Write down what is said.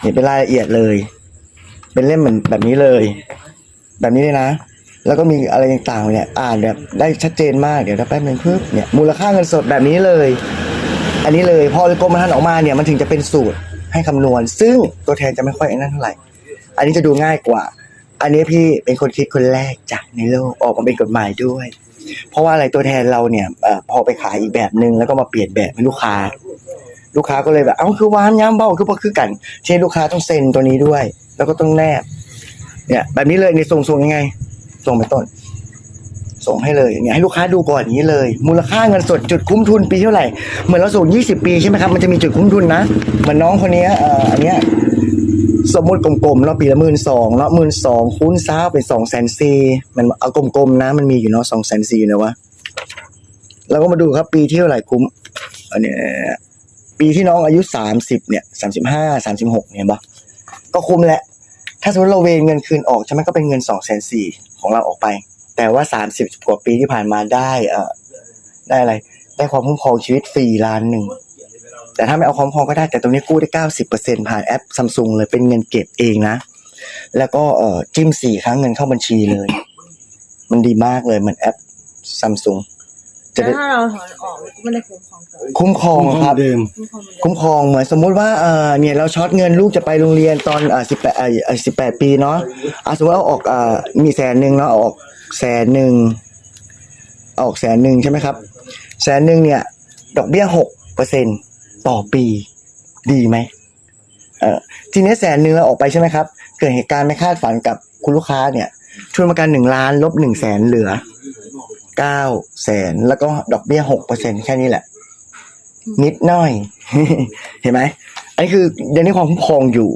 เนี่ยเป็นรายละเอียดเลย เป็นเล่มเหมือนแบบนี้เลย แบบนี้เลยนะ แล้วก็มีอะไรต่างๆเนี่ย อ่านแบบได้ชัดเจนมากเดี๋ยวถ้าแป๊บนึงปึ๊บเนี่ยมูลค่าเงินสดแบบนี้เลย อันนี้เลยพอกรมธรรม์ออกมาเนี่ยมันถึงจะเป็นสูตรให้คำนวณ ซึ่งตัวแทนจะไม่ค่อยไอ้นั่นเท่าไหร่ อันนี้จะดูง่ายกว่า อันนี้พี่เป็นคนคิดคนแรกจากในโลกออกมาเป็นกฎหมายด้วย เพราะว่าอะไรตัวแทนเราเนี่ยเออพอไปขายอีกแบบหนึ่งแล้วก็มาเปลี่ยนแบบให้ลูกค้า ลูกค้าก็เลยแบบ เอ้าคือวานย้ำเบ้าคือพอคือกันเช่นลูกค้าต้องเซ็นตัวนี้ด้วย แล้วก็ต้องแนบ เนี่ย แบบนี้เลยในส่งส่งยังไง ส่งไปต้น ส่งให้เลยเนี่ยให้ลูกค้าดูก่อนอย่างนี้เลย มูลค่าเงินสดจุดคุ้มทุนปีเท่าไหร่เหมือนเราส่ง20 ปีใช่ไหมครับมันจะมีจุดคุ้มทุนนะเหมือนน้องคนนี้เอ่ออันเนี้ยสมมติกลมๆเนาะปีละหมื่นสองเนาะหมื่นสองคูณซ้าเป็นสองแสนสี่มันเอากลมๆนะ มันมีอยู่เนาะสองแสนสี่นะวะเราก็มาดูครับปีที่เท่าไหร่คุ้มอันเนี้ย ปีที่น้องอายุสามสิบเนี่ยสามสิบห้าสามสิบหกเนี่ยปะก็คุ้มแหละ ถ้าสมมติเราเวนเงินคืนออกใช่ไหมก็เป็นเงินสองแสนสี่ของเราออกไป แต่ว่าสามสิบกว่าปีที่ผ่านมาได้เอ่อได้อะไร ได้ความคุ้มครองชีวิตฟรีล้านหนึ่งแต่ถ้าไม่เอาความครองก็ได้แต่ตรงนี้กู้ได้เก้าสิบเปอร์เซ็นผ่านแอปซัมซุงเลยเป็นเงินเก็บเองนะ แล้วก็เอ่อจิ้มสี่ครั้งเงินเข้าบัญชีเลย มันดีมากเลยเหมือนแอปซัมซุง จะแต่ได้ถ้าเราถอนออกมันก็ไม่ได้คุ้มครองเกินคุ้มครองครับเดิม คุ้มครองเหมือนเดิมคุ้มครองเหมือนสมมุติว่าเออเนี่ยเราช็อตเงินลูกจะไปโรงเรียนตอนอ่าสิบแปดอ่าสิบแปดปีเนาะอะสมมติเราออกอ่ามีแสนหนึ่งเนาะออกแสนหนึ่งออกแสนหนึ่งใช่ไหมครับ แสนหนึ่งเนี่ย ดอกเบี้ยหกเปอร์เซ็นต่อปีดีไหมเออทีนี้แสนหนึ่งเราออกไปใช่ไหมครับ เกิดเหตุการณ์ไม่คาดฝันกับคุณลูกค้าเนี่ยทุนประกันหนึ่งล้านลบหนึ่งแสนเหลือ เก้าแสนแล้วก็ดอกเบี้ยหกเปอร์เซ็นแค่นี้แหละ นิดหน่อย เห็นไหมอันนี้คือยังได้ความคุ้มครองอยู่